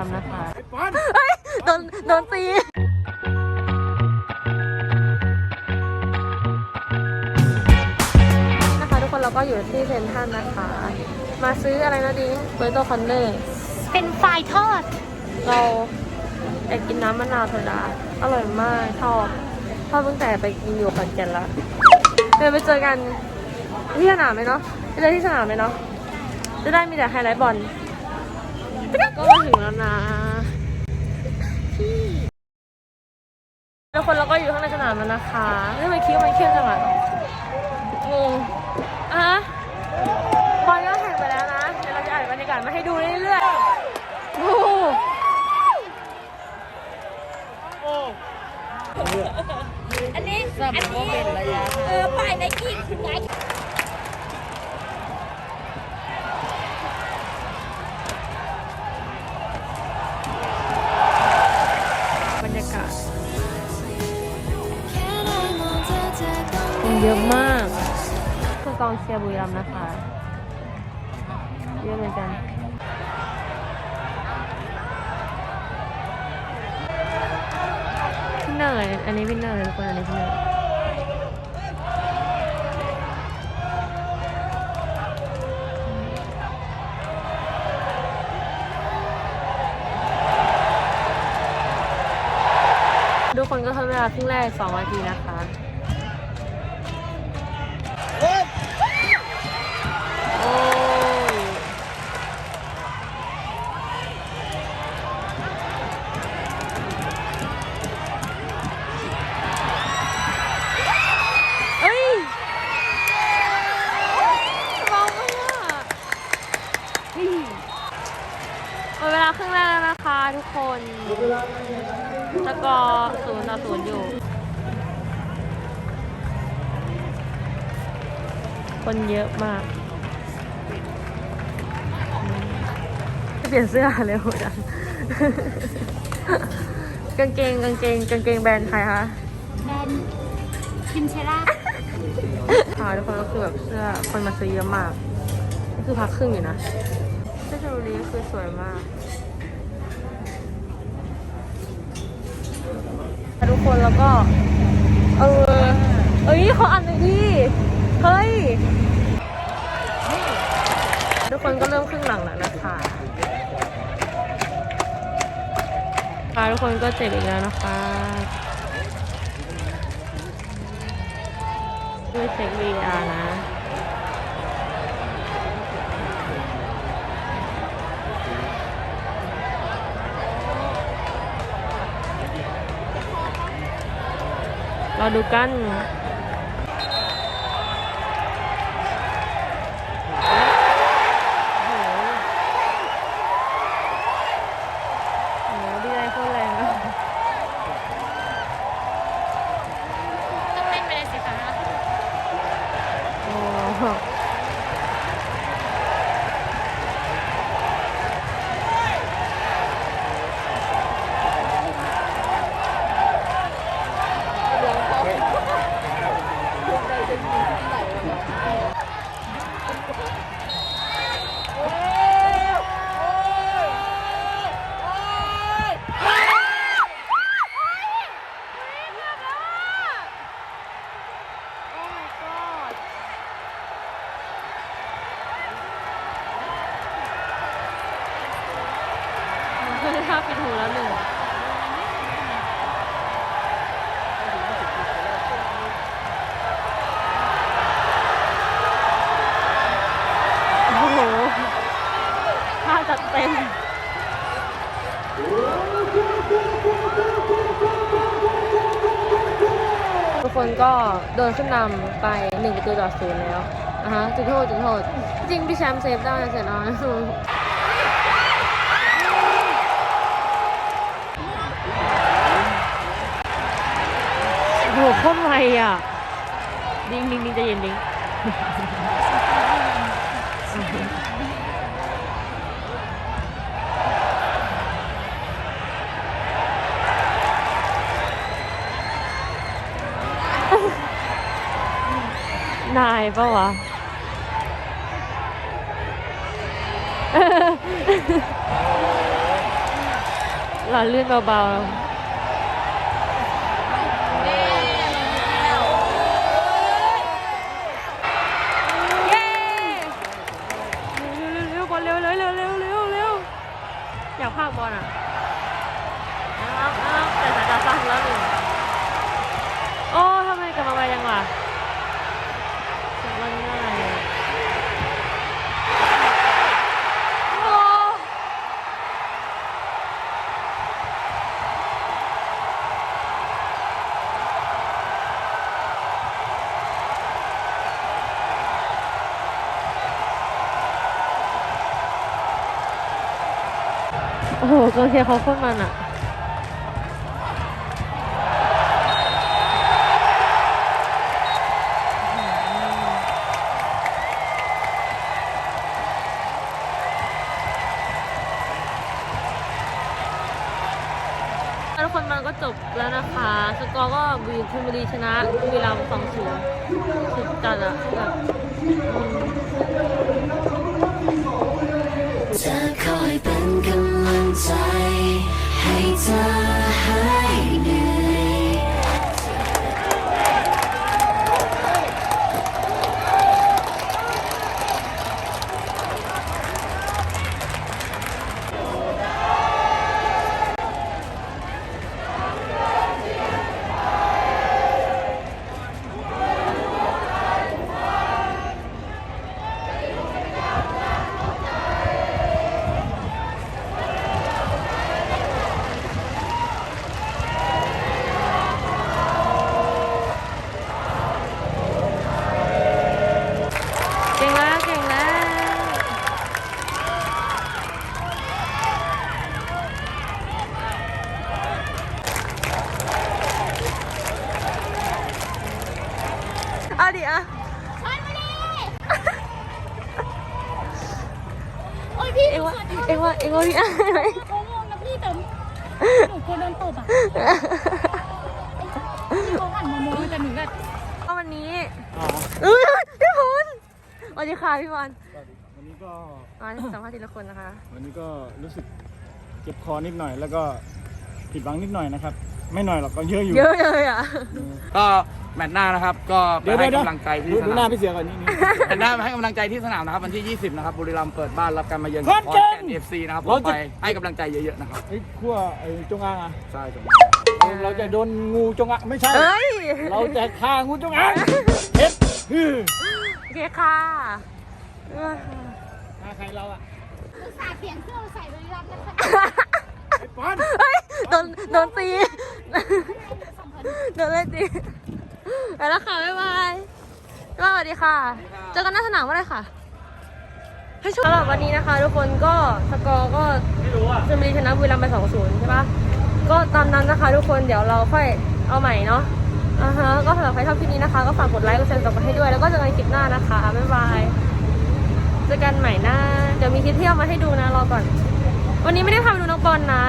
รัมย์นะคะเฮ้ยโดนโดนตีนะคะทุกคนเราก็อยู่ที่เซนทรันนะคะ มาซื้ออะไรนะดิ้งเบอร์โตคอนเนอร์เป็นฝ่ายทอด เราอยากกินน้ำมะนาวโซดา อร่อยมากชอบชอบตั้งแต่ไปกินอยู่ขอนแก่นละเดี๋ยวไปเจอกันที่สนามไหมเนาะไปเจอที่สนามไหมเนาะจะได้มีแต่ไฮไลท์บอล ก็มาถึงแล้วนะทุกคนเราก็อยู่ข้างในสนามแล้วนะคะทำไมคิ้วมันเข้มจังอะงงอะบอลก็แข่งไปแล้วนะ เดี๋ยวเราจะอ่านบรรยากาศมาให้ดูเรื่อยๆโอ้โหอันนี้ อันนี้เออป้ายไนกี้คือไง องเชียร์บุรีรัมย์นะคะเยอะเหมือนกันพี่เนยอันนี้พี่เนยทุกคนอันนี้พี่เนยทุกคนก็ทำเวลาครึ่งแรก2นาทีนะคะ ต่อศูนย์อยู่ คนเยอะมากเปลี่ยนเสื้อเร็วจังกางเกงกางเกงกางเกงแบรนด์ใครคะ แบนคิมเชล่าค่ะทุกคนก็คือแบบเสื้อคนมาซื้อเยอะมากนี่คือพักครึ่งอยู่นะเสื้อชลูรีคือสวยมาก ทุก คนแล้วก็ เออ เอ้ยขออ่านหน่อยดิเฮ้ย ทุกคนก็เริ่มครึ่งหลังแล้วนะคะค่ะทุกคนก็เจ็บอีกแล้วนะคะด้วยเช็ค VR นะ เราดูกัน โอ้โหโอ้โหดีใจโคตรแรงอะ ต้องเล่นไปเลยสิคะ โอ้โหโอ้ my god คือถ้าปิดหูแล้วหนึ่งโอ้โหถ้าจัดเต็ม ทุก คนก็โดนขึ้นนำไปหนึ่งประตูต่อศูนย์แล้วอะฮะจุดโทษจุดโทษ จริงพี่แชมป์เซฟได้เสร็จแล้วโอ้โหโคตรไวอะ ดิ้งดิ้งดิ้งใจะเย็นดิ้ง นายปะวะเหล่อลื่นเบาๆ เย้ เร็วๆบอลเร็วเร็วเร็วเร็วเร็วเร็วอยากพากบอลอะนะครับนะครับแต่สายตาสั้นแล้วหนึ่งโอ้ทำไมกลับมาไวยังวะเสียงมันง่ายอะโอ้ โอ้โหกองเชียร์เขาโคตรมันอะทุกคนมันก็จบแล้วนะคะ สกอร์ก็บีชลบุรีชนะบุรีรัมย์สองศูนย์สุดจัดอะแบบ ใเอาดิอะโอ้ยพี่เอ็งว่าเอ็งว่าเอ็งว่าพี่อะไหมเขางงนะพี่แต่หนูกลัวโดนตบอะพี่เขาหันมามองแต่หนูแบบก็วันนี้เอ้ยพี่พลสวัสดีค่ะพี่บอลวันนี้ก็มาสัมภาษณ์ทีละคนนะคะ วันนี้ก็รู้สึกเจ็บคอนิดหน่อยแล้วก็ผิดหวังนิดหน่อยนะครับ ไม่หน่อยหรอกก็เยอะอยู่ เยอะเลยอะก็ แมตช์หน้านะครับ ก็ไปเดี๋ยวให้เดี๋ยวกำลังใจที่ดูสดูหนาน้าม พี่เสือก่อนนี่นี่แมตช์หน้ามาให้กำลังใจที่สนามนะครับวันที่ 20 นะครับบุรีรัมย์เปิดบ้านรับการมาเยือนขอนขแก่อนนแก่นเอฟซีนะครับผเรามจะไปให้กำลังใจเยอะๆนะครับไอ้ขั้วไอ้จงอางอะใช่ครับเราจะโดนงูจงอางไม่ใช่ เอ้ย เราจะฆ่างูจงอางเฮ็ดฮือโอเคค่ะเอ้ยฆ่าใครเราอะสาเปลี่ยนเครื่องใส่บริรัมนะคะไอ้ปอน เฮ้ย โดน โดนตี โดนเล่นตี ไปแล้วค่ะ บ๊ายบายบ๊ายบายสวัสดีค่ะ เจอกันหน้าสนามก็ได้ค่ะ ให้ช่วยสำหรับวันนี้นะคะ ทุกคนก็สกอร์ก็ชลบุรีชนะบุรีรัมย์ไปสองศูนย์ใช่ปะก็ตามนั้นนะคะ ทุกคนเดี๋ยวเราค่อยเอาใหม่เนาะอ่าฮะก็สำหรับใครชอบคลิปนี้นะคะ ก็ฝากกดไลค์กดแชร์กดให้ด้วยแล้วก็เจอกันคลิปหน้านะคะบ๊ายบายเจอกันใหม่นะเดี๋ยวมีคลิปเที่ยวมาให้ดูนะรอก่อน วันนี้ไม่ได้พาไปดูน้องบอลนะ